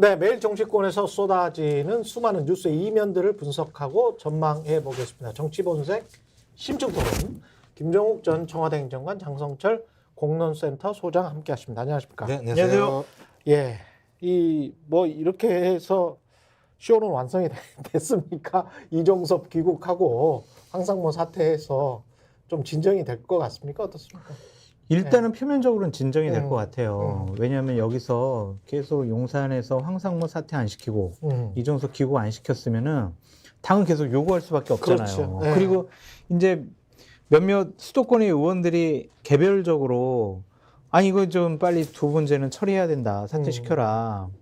네, 매일 정치권에서 쏟아지는 수많은 뉴스의 이면들을 분석하고 전망해 보겠습니다. 정치본색 심층토론 김정욱 전 청와대 행정관 장성철 공론센터 소장 함께하십니다. 안녕하십니까? 네, 안녕하세요. 예, 이 뭐 이렇게 해서 쇼는 완성이 됐습니까? 이종섭 귀국하고 황상무 사태에서 좀 진정이 될 것 같습니까? 어떻습니까? 일단은 표면적으로는 진정이 될 음. 것 같아요. 왜냐하면 여기서 계속 용산에서 황상무 사퇴 안 시키고 음. 이종석 기고 안 시켰으면은 당은 계속 요구할 수밖에 없잖아요. 그렇죠. 네. 그리고 이제 몇몇 수도권의 의원들이 개별적으로 아니 이거 좀 빨리 두 문제는 처리해야 된다 사퇴시켜라 음.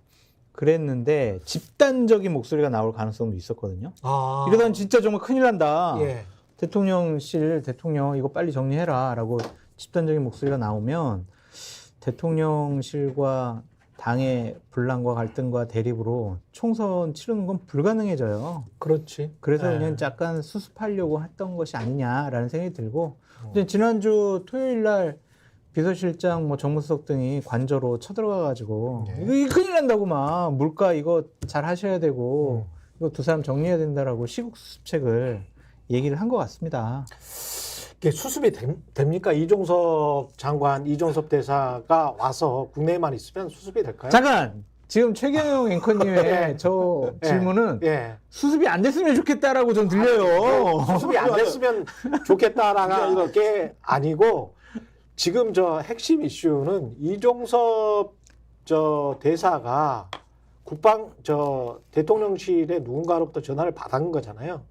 그랬는데 집단적인 목소리가 나올 가능성도 있었거든요. 아, 이러다는 진짜 정말 큰일 난다. 예. 대통령실 대통령 이거 빨리 정리해라라고 집단적인 목소리가 나오면 대통령실과 당의 분란과 갈등과 대립으로 총선 치르는 건 불가능해져요. 그렇지. 그래서 네. 그냥 약간 수습하려고 했던 것이 아니냐라는 생각이 들고 어. 지난주 토요일 날 비서실장 뭐 정무수석 등이 관저로 쳐들어가 가지고 네. 이거, 이거 큰일 난다고 막 물가 이거 잘 하셔야 되고 음. 이거 두 사람 정리해야 된다라고 시국 수습책을 얘기를 한 것 같습니다. 이게 수습이 됨- 됩니까? 이종섭 장관, 이종섭 대사가 와서 국내에만 있으면 수습이 될까요? 잠깐 지금 최경영 앵커님의 예. 저 예. 질문은 예. 수습이 안 됐으면 좋겠다라고 좀 들려요. 수습이 안 됐으면 좋겠다라는 게 아니고 지금 저 핵심 이슈는 이종섭 저 대사가 국방 저 대통령실에 누군가로부터 전화를 받은 거잖아요.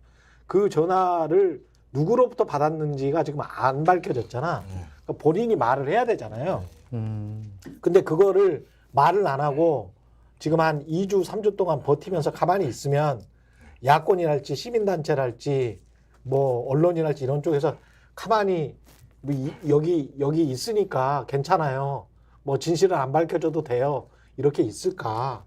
그 전화를 누구로부터 받았는지가 지금 안 밝혀졌잖아. 그러니까 본인이 말을 해야 되잖아요. 음, 근데 그거를 말을 안 하고 지금 한 2주, 3주 동안 버티면서 가만히 있으면 야권이랄지 시민단체랄지 뭐 언론이랄지 이런 쪽에서 가만히 뭐 이- 여기 여기 있으니까 괜찮아요. 뭐 진실을 안 밝혀줘도 돼요. 이렇게 있을까?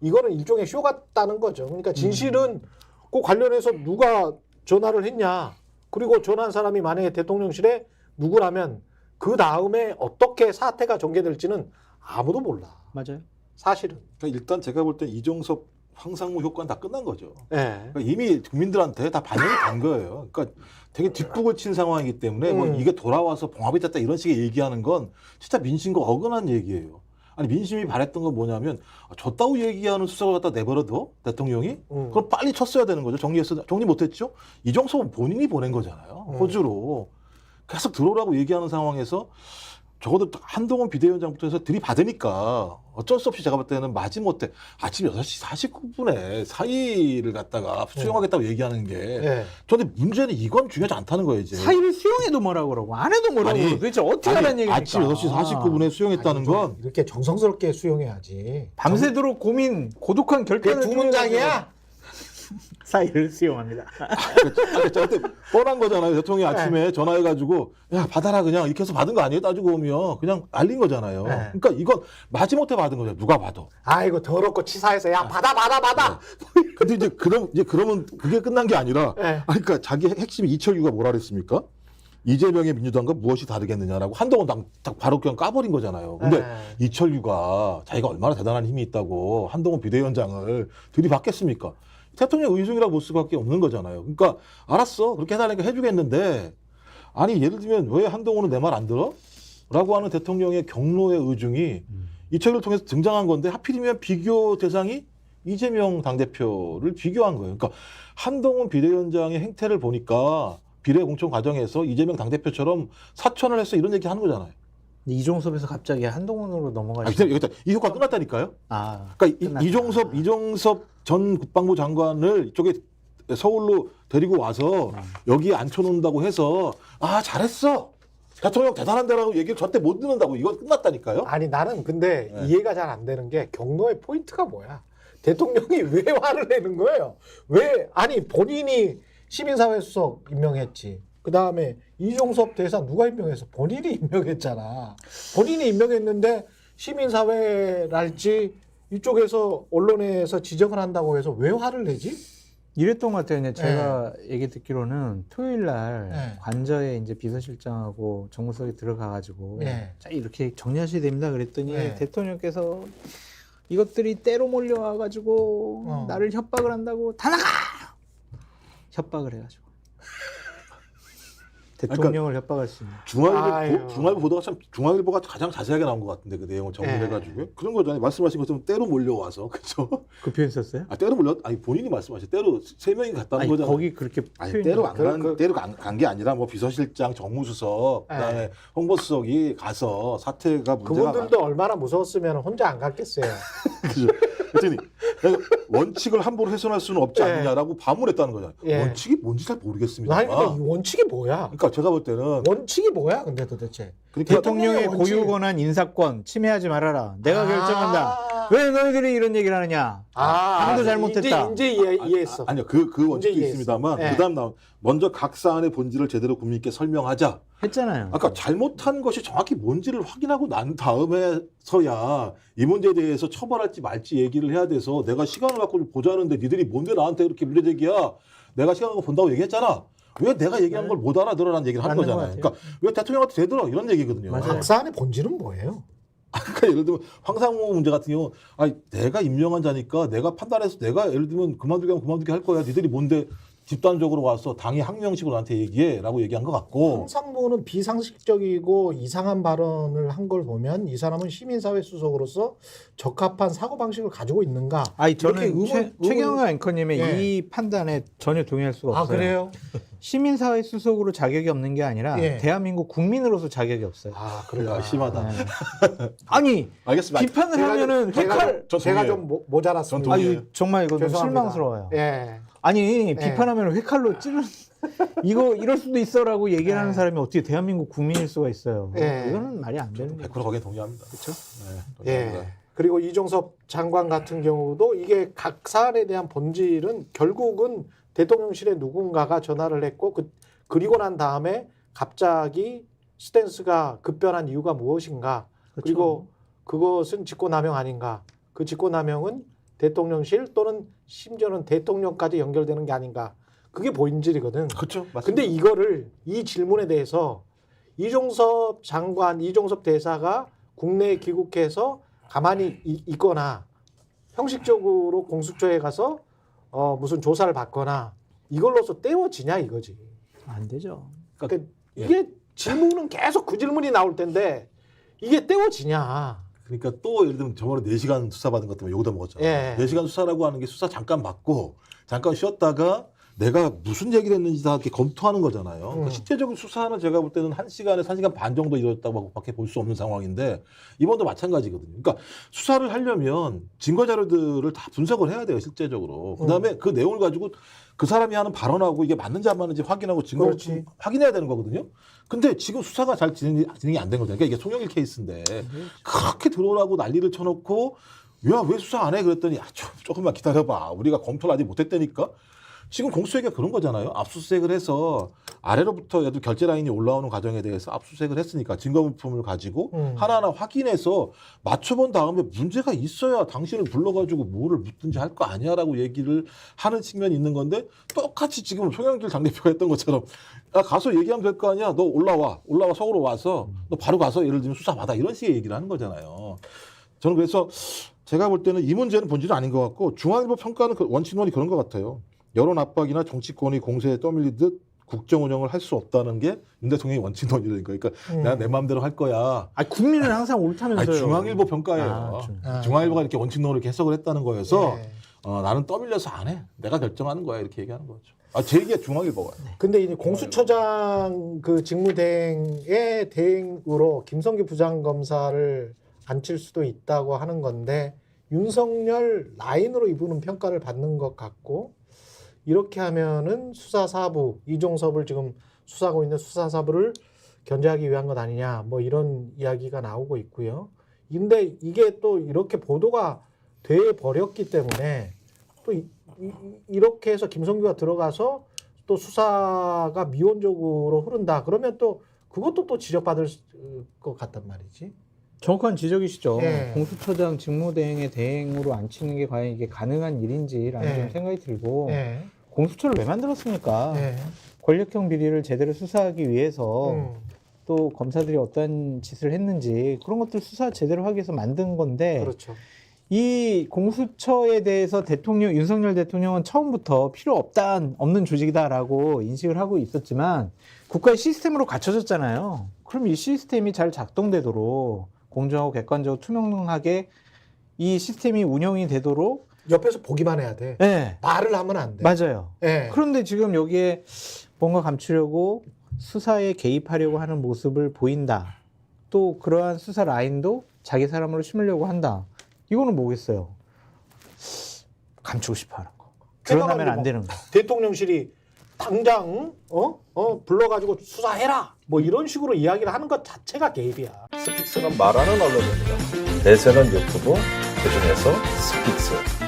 이거는 일종의 쇼 같다는 거죠. 그러니까 진실은 그 관련해서 누가 전화를 했냐? 그리고 전화한 사람이 만약에 대통령실에 누구라면 그 다음에 어떻게 사태가 전개될지는 아무도 몰라. 맞아요. 사실은. 그러니까 일단 제가 볼 때 이종섭 황상무 효과는 다 끝난 거죠. 예. 그러니까 이미 국민들한테 다 반영이 된 거예요. 그러니까 되게 뒷북을 친 상황이기 때문에 뭐 음. 이게 돌아와서 봉합이 됐다 이런 식의 얘기하는 건 진짜 민심과 어긋난 얘기예요. 아니 민심이 바랬던 건 뭐냐면 아, 저 따위 얘기하는 수사를 갖다 내버려둬 대통령이 음. 그럼 빨리 쳤어야 되는 거죠. 정리했어 정리 못했죠. 이종섭은 본인이 보낸 거잖아요. 음. 호주로 계속 들어오라고 얘기하는 상황에서 적어도 한동훈 비대위원장부터 해서 들이받으니까 어쩔 수 없이 제가 볼 때는 마지못해 아침 6시 49분에 사의를 갖다가 수용하겠다고 얘기하는 게 예. 저한테 문제는 이건 중요하지 않다는 거예요 이제 사의를 수용해도 뭐라고 그러고 안 해도 뭐라고 아니, 그러고 도대체 어떻게 아니, 하라는 얘기입니까? 아침 6시 49분에 수용했다는 아니, 좀건 이렇게 정성스럽게 수용해야지. 밤새도록 고민 고독한 결단을 두 문장이야? 가지고 사의를 수용합니다. 저한테 뻔한 거잖아요 대통령이 네. 아침에 전화해가지고 야 받아라 그냥 이렇게 해서 받은 거 아니에요 따지고 보면 그냥 알린 거잖아요 네. 그러니까 이건 마지못해 받은 거죠 누가 봐도 아이고 더럽고 치사해서 야 받아 받아 받아. 근데 이제 그럼 이제 그러면 그게 끝난 게 아니라 네. 아니, 그러니까 자기 핵- 핵심이 이철규가 뭐라 그랬습니까? 이재명의 민주당과 무엇이 다르겠느냐라고 한동훈 당 딱 바로 그냥 까버린 거잖아요. 근데 네. 이철규가 자기가 얼마나 대단한 힘이 있다고 한동훈 비대위원장을 들이받겠습니까? 대통령 의중이라고 볼 수밖에 없는 거잖아요. 그러니까 알았어 그렇게 해달라니까 해주겠는데 아니 예를 들면 왜 한동훈은 내 말 안 들어? 라고 하는 대통령의 경로의 의중이 이철규를 통해서 등장한 건데 하필이면 비교 대상이 이재명 당대표를 비교한 거예요. 그러니까 한동훈 비대위원장의 행태를 보니까 비례 공천 과정에서 이재명 당대표처럼 사천을 했어 이런 얘기 하는 거잖아요. 이종섭에서 갑자기 한동훈으로 아, 넘어가시. 근데 여기다 이 효과 끝났다니까요. 아, 그러니까 끝났다. 이, 종섭 이종섭 전 국방부 장관을 이쪽에 서울로 데리고 와서 여기에 앉혀놓는다고 해서 아 잘했어 대통령 대단한데라고 얘기를 절대 못 듣는다고 이건 끝났다니까요. 아니 나는 근데 네. 이해가 잘 안 되는 게 경로의 포인트가 뭐야? 대통령이 왜 화를 내는 거예요? 왜 아니 본인이 시민사회 수석 임명했지. 그 다음에 이종섭 대사 누가 임명해서 본인이 임명했잖아. 본인이 임명했는데 시민사회랄지 이쪽에서 언론에서 지적을 한다고 해서 왜 화를 내지? 이랬던 것 같아요. 제가 얘기 듣기로는 토요일 날 네. 관저에 이제 비서실장하고 정무석이 들어가가지고 네. 자 이렇게 정리하셔야 됩니다. 그랬더니 네. 대통령께서 이것들이 때로 몰려와가지고 어. 나를 협박을 한다고 다 나가 협박을 해가지고 대통령을 협박할 수 있는 중앙일보, 아유. 보, 중앙일보 보도가 참 중앙일보가 가장 자세하게 나온 것 같은데 그 내용을 정리해가지고 요 그런 거잖아요. 말씀하신 것처럼 때로 몰려와서 그죠? 그 표현 썼어요? 아 때로 몰려 아니 본인이 말씀하신 때로 세 명이 갔다는 아니 거잖아요. 거기 그렇게 아니 때로 안 그- 간, 그- 때로 간 게 아니라 뭐 비서실장, 정무수석, 그다음에 네. 홍보수석이 가서 사태가 문제가 그분들도 얼마나 무서웠으면 혼자 안 갔겠어요. 그죠. 내가 원칙을 함부로 훼손할 수는 없지 예. 않느냐라고 반문했다는 거잖아요. 예. 원칙이 뭔지 잘 모르겠습니다. 아니 근데 이 원칙이 뭐야? 그러니까 제가 볼 때는 원칙이 뭐야? 근데 도대체 그러니까 대통령의 원칙. 고유 권한 인사권 침해하지 말아라 내가 결정한다 아, 왜 너희들이 이런 얘기를 하느냐 아, 아무도 이제- 잘못했다. 이제, 이해, 이해했어. 아니요 그 그 원칙도 이해했어. 있습니다만 예. 그 다음 나온 먼저 각 사안의 본질을 제대로 국민께 설명하자. 했잖아요 아까 잘못한 것이 정확히 뭔지를 확인하고 난 다음에서야 이 문제에 대해서 처벌할지 말지 얘기를 해야 돼서 내가 시간을 갖고 좀 보자는데 니들이 뭔데 나한테 이렇게 문제제기야 내가 시간 갖고 본다고 얘기했잖아 왜 내가 얘기한 네. 걸못 알아들어라는 얘기를 하는 맞는 것 거잖아요 같아요. 그러니까 왜 대통령한테 되들어 이런 얘기거든요 맞아요. 박사안의 본질은 뭐예요? 그러니까 예를 들면 황상무 문제 같은 경우 아니 내가 임명한 자니까 내가 판단해서 내가 예를 들면 그만두게 하면 그만두게 할 거야 니들이 뭔데 집단적으로 와서 당이 항명식으로 나한테 얘기해라고 얘기한 것 같고 황상무는 비상식적이고 이상한 발언을 한 걸 보면 이 사람은 시민사회 수석으로서 적합한 사고 방식을 가지고 있는가? 아니 이렇게 저는 의문- 최, 최경화 앵커님의 예. 이 판단에 전혀 동의할 수가 아 없어요 그래요? 시민사회 수석으로 자격이 없는 게 아니라 예. 대한민국 국민으로서 자격이 없어요 아 야, 심하다. 네. 아니 알겠습니다 비판을 제가 하면은 좀- 제가 회칼 좀- 저 제가 동의해요. 좀 모, 모자랐습니다. 전 아니. 정말 이거 좀 죄송합니다. 실망스러워요 예. 아니 비판하면 회칼로 찌르 이거 이럴 수도 있어라고 얘기를 하는 네. 사람이 어떻게 대한민국 국민일 수가 있어요 네. 이거는 말이 안 되는 거죠 100% 거기에 동의합니다 그렇죠 네, 예. 동의합니다. 그리고 이종섭 장관 같은 경우도 이게 각 사안에 대한 본질은 결국은 대통령실에 누군가가 전화를 했고 그, 그리고 난 다음에 갑자기 스탠스가 급변한 이유가 무엇인가 그렇죠. 그리고 그것은 직권남용 아닌가 그 직권남용은 대통령실 또는 심지어는 대통령까지 연결되는 게 아닌가 그게 본질이거든. 그렇죠 맞습니다. 근데 이거를 이 질문에 대해서 이종섭 장관, 이종섭 대사가 국내에 귀국해서 가만히 이- 있거나 형식적으로 공수처에 가서 어 무슨 조사를 받거나 이걸로서 떼워지냐 이거지. 안 되죠 그러니까 이게 질문은 계속 그 질문이 나올 텐데 이게 떼워지냐. 그러니까 또 예를 들면 저번에 4시간 수사 받은 것 때문에 욕도 먹었잖아요. 예. 4시간 수사라고 하는 게 수사 잠깐 받고 잠깐 쉬었다가 내가 무슨 얘기를 했는지 다 이렇게 검토하는 거잖아요. 그러니까 음. 실제적인 수사는 제가 볼 때는 1시간에서 1시간 반 정도 이뤘다고 밖에 볼 수 없는 상황인데 이번도 마찬가지거든요. 그러니까 수사를 하려면 증거 자료들을 다 분석을 해야 돼요, 실제적으로. 그다음에 그 내용을 가지고 그 사람이 하는 발언하고 이게 맞는지 안 맞는지 확인하고 증거를 그렇지. 좀 확인해야 되는 거거든요. 근데 지금 수사가 잘 진행이, 진행이 안 된 거잖아요. 그러니까 이게 송영일 케이스인데 그렇게 들어오라고 난리를 쳐놓고 야 왜 수사 안 해 그랬더니 야, 좀, 조금만 기다려봐 우리가 검토를 아직 못했다니까 지금 공수처가 그런 거잖아요. 압수수색을 해서 아래로부터 예를 결제 라인이 올라오는 과정에 대해서 압수수색을 했으니까 증거 물품을 가지고 음. 하나하나 확인해서 맞춰본 다음에 문제가 있어야 당신을 불러가지고 뭐를 묻든지 할 거 아니야라고 얘기를 하는 측면이 있는 건데 똑같이 지금 송영길 당대표가 했던 것처럼 야 가서 얘기하면 될 거 아니야. 너 올라와. 올라와 서울로 와서 너 바로 가서 예를 들면 수사 받아. 이런 식의 얘기를 하는 거잖아요. 저는 그래서 제가 볼 때는 이 문제는 본질은 아닌 것 같고 중앙일보 평가는 그 원칙론이 그런 것 같아요 여론 압박이나 정치권이 공세에 떠밀리듯 국정 운영을 할 수 없다는 게 윤 대통령의 원칙론이라는 거예요 그러니까 음. 내가 내 마음대로 할 거야 아 국민은 항상 옳다면서요 아니, 중앙일보 평가예요. 아, 중- 아. 중앙일보가 이렇게 원칙론으로 이렇게 해석을 했다는 거여서 예. 어, 나는 떠밀려서 안 해. 내가 결정하는 거야 이렇게 얘기하는 거죠. 아, 제 얘기가 중앙일보가. 근데 이제 공수처장 그 직무대행의 대행으로 김성기 부장검사를 앉힐 수도 있다고 하는 건데 윤석열 라인으로 이분은 평가를 받는 것 같고 이렇게 하면은 수사사부 이종섭을 지금 수사하고 있는 수사사부를 견제하기 위한 것 아니냐 뭐 이런 이야기가 나오고 있고요. 근데 이게 또 이렇게 보도가 돼 버렸기 때문에 또 이, 렇게 해서 김성규가 들어가서 또 수사가 미온적으로 흐른다. 그러면 또 그것도 또 지적받을 것 같단 말이지. 정확한 지적이시죠. 예. 공수처장 직무대행의 대행으로 앉히는 게 과연 이게 가능한 일인지라는 예. 좀 생각이 들고 예. 공수처를 왜 만들었습니까? 예. 권력형 비리를 제대로 수사하기 위해서 음. 또 검사들이 어떤 짓을 했는지 그런 것들 수사 제대로 하기 위해서 만든 건데 그렇죠. 이 공수처에 대해서 대통령 윤석열 대통령은 처음부터 필요 없다 없는 조직이다라고 인식을 하고 있었지만 국가의 시스템으로 갖춰졌잖아요. 그럼 이 시스템이 잘 작동되도록 공정하고 객관적으로 투명하게 이 시스템이 운영이 되도록 옆에서 보기만 해야 돼. 네, 말을 하면 안 돼. 맞아요. 예. 그런데 지금 여기에 뭔가 감추려고 수사에 개입하려고 하는 모습을 보인다. 또 그러한 수사 라인도 자기 사람으로 심으려고 한다. 이거는 뭐겠어요? 감추고 싶어 하는 거. 드러나면 안 되는 거. 대통령실이 당장 어? 어 불러가지고 수사해라. 뭐 이런 식으로 이야기를 하는 것 자체가 개입이야. 스픽스는 말하는 언론입니다. 대세는 유튜브, 그중에서 스픽스.